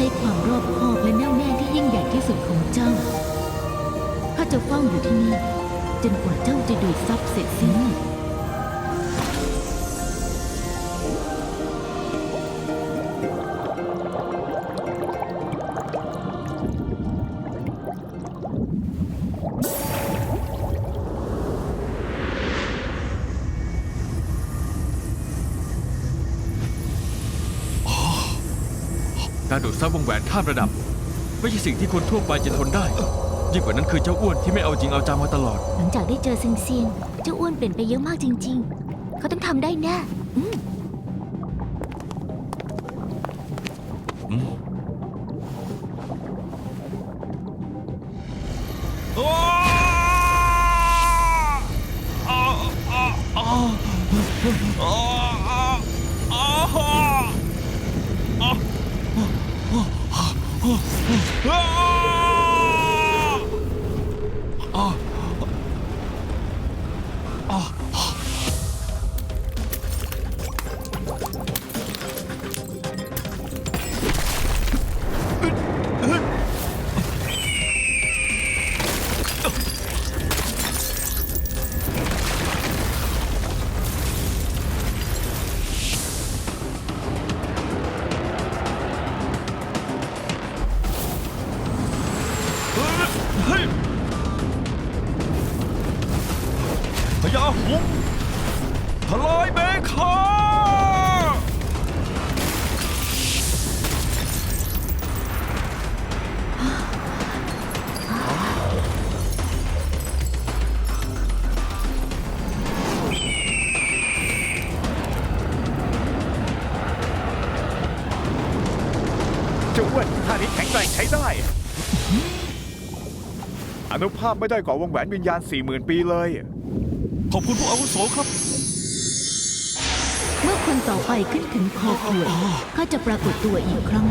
ช้ความรอบคอบและแน่วแน่ที่ยิ่งใหญ่ที่สุดของเจ้าข้าจะเฝ้าอยู่ที่นี่จนกว่าเจ้าจะดูดซับเสร็จสิ้น การดูดซับวงแหวนข้ามระดับ ไม่ใช่สิ่งที่คนทั่วไปจะทนได้ ยิ่งกว่านั้นคือเจ้าอ้วนที่ไม่เอาจริงเอาจังมาตลอด หลังจากได้เจอเซียงเซียงเจ้าอ้วนเปลี่ยนไปเยอะมากจริง ๆ เขาต้องทำได้แน่อืม 어, 어. พญาหงส์ทลายเบคาเจ้าอ้วนท่านี้แข็งแรงใช้ได้ อนุภาพไม่ได้กว่าวงแหวนวิญญาณ40,000ปีเลย ขอบคุณผู้อาวุโสครับ เมื่อคนต่อไปขึ้นถึงคอขวดเขาจะปรากฏตัวอีกครั้ง